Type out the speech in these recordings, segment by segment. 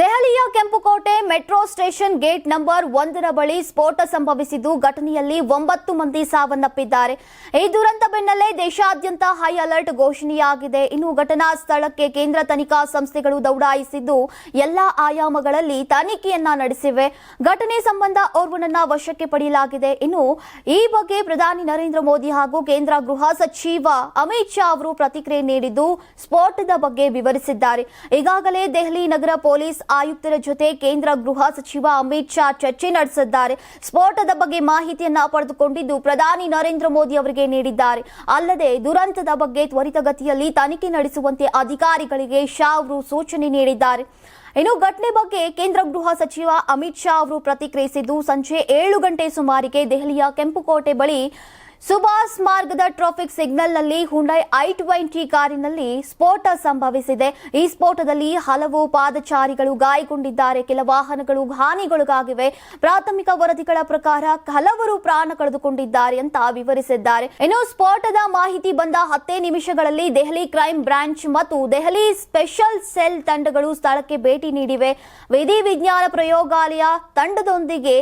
ದೆಹಲಿಯ ಕೆಂಪುಕೋಟೆ metro station gate number ಒಂದರ ಬಳಿ ಸ್ಫೋಟ ಸಂಭವಿಸಿದ್ದು, ಘಟನೆಯಲ್ಲಿ ಒಂಬತ್ತು ಮಂದಿ ಸಾವನ್ನಪ್ಪಿದ್ದಾರೆ. ಈ ದುರಂತ ಬೆನ್ನಲ್ಲೇ ದೇಶಾದ್ಯಂತ ಹೈ ಅಲರ್ಟ್ ಘೋಷಣೆಯಾಗಿದೆ. ಇನ್ನು ಘಟನಾ ಸ್ಥಳಕ್ಕೆ ಕೇಂದ್ರ ತನಿಖಾ ಸಂಸ್ಥೆಗಳು ದೌಡಾಯಿಸಿದ್ದು, ಎಲ್ಲಾ ಆಯಾಮಗಳಲ್ಲಿ ತನಿಖೆಯನ್ನ ನಡೆಸಿವೆ. ಘಟನೆ ಸಂಬಂಧ ಓರ್ವನನ್ನ ವಶಕ್ಕೆ ಪಡೆಯಲಾಗಿದೆ. ಇನ್ನು ಈ ಬಗ್ಗೆ ಪ್ರಧಾನಿ ನರೇಂದ್ರ ಮೋದಿ ಹಾಗೂ ಕೇಂದ್ರ ಗೃಹ ಸಚಿವ ಅಮಿತ್ ಶಾ ಅವರು ಪ್ರತಿಕ್ರಿಯೆ ನೀಡಿದ್ದು, ಸ್ಫೋಟದ ಬಗ್ಗೆ ವಿವರಿಸಿದ್ದಾರೆ. ಈಗಾಗಲೇ ದೆಹಲಿ ನಗರ ಪೊಲೀಸ್ ಆಯುಕ್ತರ ಜೊತೆ ಕೇಂದ್ರ ಗೃಹ ಸಚಿವ ಅಮಿತ್ ಶಾ ಚರ್ಚೆ ನಡೆಸಿದ್ದಾರೆ. ಸ್ಫೋಟದ ಬಗ್ಗೆ ಮಾಹಿತಿಯನ್ನ ಪಡೆದುಕೊಂಡಿದ್ದು ಪ್ರಧಾನಿ ನರೇಂದ್ರ ಮೋದಿ ಅವರಿಗೆ ನೀಡಿದ್ದಾರೆ. ಅಲ್ಲದೆ ದುರಂತದ ಬಗ್ಗೆ ತ್ವರಿತಗತಿಯಲ್ಲಿ ತನಿಖೆ ನಡೆಸುವಂತೆ ಅಧಿಕಾರಿಗಳಿಗೆ ಶಾ ಅವರು ಸೂಚನೆ ನೀಡಿದ್ದಾರೆ. ಇನ್ನು ಘಟನೆ ಬಗ್ಗೆ ಕೇಂದ್ರ ಗೃಹ ಸಚಿವ ಅಮಿತ್ ಶಾ ಅವರು ಪ್ರತಿಕ್ರಿಯಿಸಿದ್ದು, ಸಂಜೆ ಏಳು ಗಂಟೆ ಸುಮಾರಿಗೆ ದೆಹಲಿಯ ಕೆಂಪುಕೋಟೆ ಬಳಿ ಸುಭಾಷ್ ಮಾರ್ಗದ ಟ್ರಾಫಿಕ್ ಸಿಗ್ನಲ್ನಲ್ಲಿ ಹುಂಡೈ ಐ ಟ್ವೆಂಟಿ ಕಾರಿನಲ್ಲಿ ಸ್ಫೋಟ ಸಂಭವಿಸಿದೆ. ಈ ಸ್ಫೋಟದಲ್ಲಿ ಹಲವು ಪಾದಚಾರಿಗಳು ಗಾಯಗೊಂಡಿದ್ದಾರೆ. ಕೆಲ ವಾಹನಗಳು ಹಾನಿಗೊಳಗಾಗಿವೆ. ಪ್ರಾಥಮಿಕ ವರದಿಗಳ ಪ್ರಕಾರ ಹಲವರು ಪ್ರಾಣ ಕಳೆದುಕೊಂಡಿದ್ದಾರೆ ಅಂತ ವಿವರಿಸಿದ್ದಾರೆ. ಇನ್ನು ಸ್ಫೋಟದ ಮಾಹಿತಿ ಬಂದ ಹತ್ತೇ ನಿಮಿಷಗಳಲ್ಲಿ ದೆಹಲಿ ಕ್ರೈಂ ಬ್ರಾಂಚ್ ಮತ್ತು ದೆಹಲಿ ಸ್ಪೆಷಲ್ ಸೆಲ್ ತಂಡಗಳು ಸ್ಥಳಕ್ಕೆ ಭೇಟಿ ನೀಡಿವೆ. ವಿಧಿ ವಿಜ್ಞಾನ ಪ್ರಯೋಗಾಲಯ ತಂಡದೊಂದಿಗೆ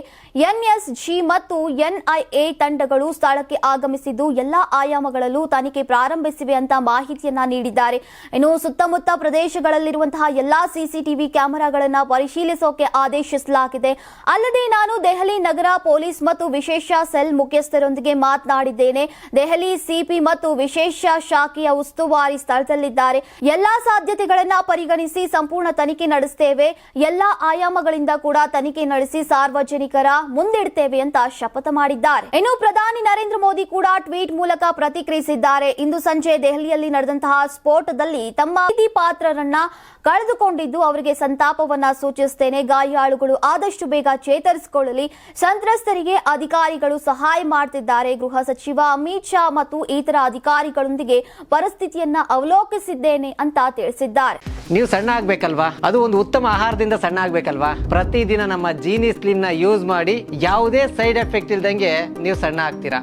ಎನ್ಎಸ್ಜಿ ಮತ್ತು ಎನ್ಐಎ ತಂಡಗಳು ಸ್ಥಳಕ್ಕೆ ಆಗಮಿಸಿದ್ದು ಎಲ್ಲಾ ಆಯಾಮಗಳಲ್ಲೂ ತನಿಖೆ ಪ್ರಾರಂಭಿಸಿವೆ ಅಂತ ಮಾಹಿತಿಯನ್ನ ನೀಡಿದ್ದಾರೆ. ಇನ್ನು ಸುತ್ತಮುತ್ತ ಪ್ರದೇಶಗಳಲ್ಲಿರುವಂತಹ ಎಲ್ಲಾ ಸಿಸಿಟಿವಿ ಕ್ಯಾಮೆರಾಗಳನ್ನ ಪರಿಶೀಲಿಸೋಕೆ ಆದೇಶಿಸಲಾಗಿದೆ. ಅಲ್ಲದೆ ನಾನು ದೆಹಲಿ ನಗರ ಪೊಲೀಸ್ ಮತ್ತು ವಿಶೇಷ ಸೆಲ್ ಮುಖ್ಯಸ್ಥರೊಂದಿಗೆ ಮಾತನಾಡಿದ್ದೇನೆ. ದೆಹಲಿ ಸಿಪಿ ಮತ್ತು ವಿಶೇಷ ಶಾಖೆಯ ಉಸ್ತುವಾರಿ ಸ್ಥಳದಲ್ಲಿದ್ದಾರೆ. ಎಲ್ಲಾ ಸಾಧ್ಯತೆಗಳನ್ನ ಪರಿಗಣಿಸಿ ಸಂಪೂರ್ಣ ತನಿಖೆ ನಡೆಸ್ತೇವೆ. ಎಲ್ಲಾ ಆಯಾಮಗಳಿಂದ ಕೂಡ ತನಿಖೆ ನಡೆಸಿ ಸಾರ್ವಜನಿಕರ ಮುಂದಿಡ್ತೇವೆ ಅಂತ ಶಪಥ ಮಾಡಿದ್ದಾರೆ. ಇನ್ನು ಪ್ರಧಾನಿ ನರೇಂದ್ರ ಮೋದಿ ಕೂಡ ಟ್ವೀಟ್ ಮೂಲಕ ಪ್ರತಿಕ್ರಿಯಿಸಿದ್ದಾರೆ. ಇಂದು ಸಂಜೆ ದೆಹಲಿಯಲ್ಲಿ ನಡೆದಂತಹ ಸ್ಫೋಟದಲ್ಲಿ ತಮ್ಮ ಪ್ರೀತಿ ಪಾತ್ರರನ್ನ ಕಳೆದುಕೊಂಡಿದ್ದು, ಅವರಿಗೆ ಸಂತಾಪವನ್ನ ಸೂಚಿಸುತ್ತೇನೆ. ಗಾಯಾಳುಗಳು ಆದಷ್ಟು ಬೇಗ ಚೇತರಿಸಿಕೊಳ್ಳಲಿ. ಸಂತ್ರಸ್ತರಿಗೆ ಅಧಿಕಾರಿಗಳು ಸಹಾಯ ಮಾಡ್ತಿದ್ದಾರೆ. ಗೃಹ ಸಚಿವ ಅಮಿತ್ ಶಾ ಮತ್ತು ಇತರ ಅಧಿಕಾರಿಗಳೊಂದಿಗೆ ಪರಿಸ್ಥಿತಿಯನ್ನ ಅವಲೋಕಿಸಿದ್ದೇನೆ ಅಂತ ತಿಳಿಸಿದ್ದಾರೆ. ನೀವು ಸಣ್ಣ ಆಗ್ಬೇಕಲ್ವಾ? ಅದು ಒಂದು ಉತ್ತಮ ಆಹಾರದಿಂದ ಸಣ್ಣ ಆಗ್ಬೇಕಲ್ವಾ? ಪ್ರತಿದಿನ ನಮ್ಮ ಜೀನಿ ಸ್ಲಿಮ್ನ ಯೂಸ್ ಮಾಡಿ ಯಾವುದೇ ಸೈಡ್ ಎಫೆಕ್ಟ್ ಇಲ್ದಂಗೆ ನೀವು ಸಣ್ಣ ಆಗ್ತೀರಾ?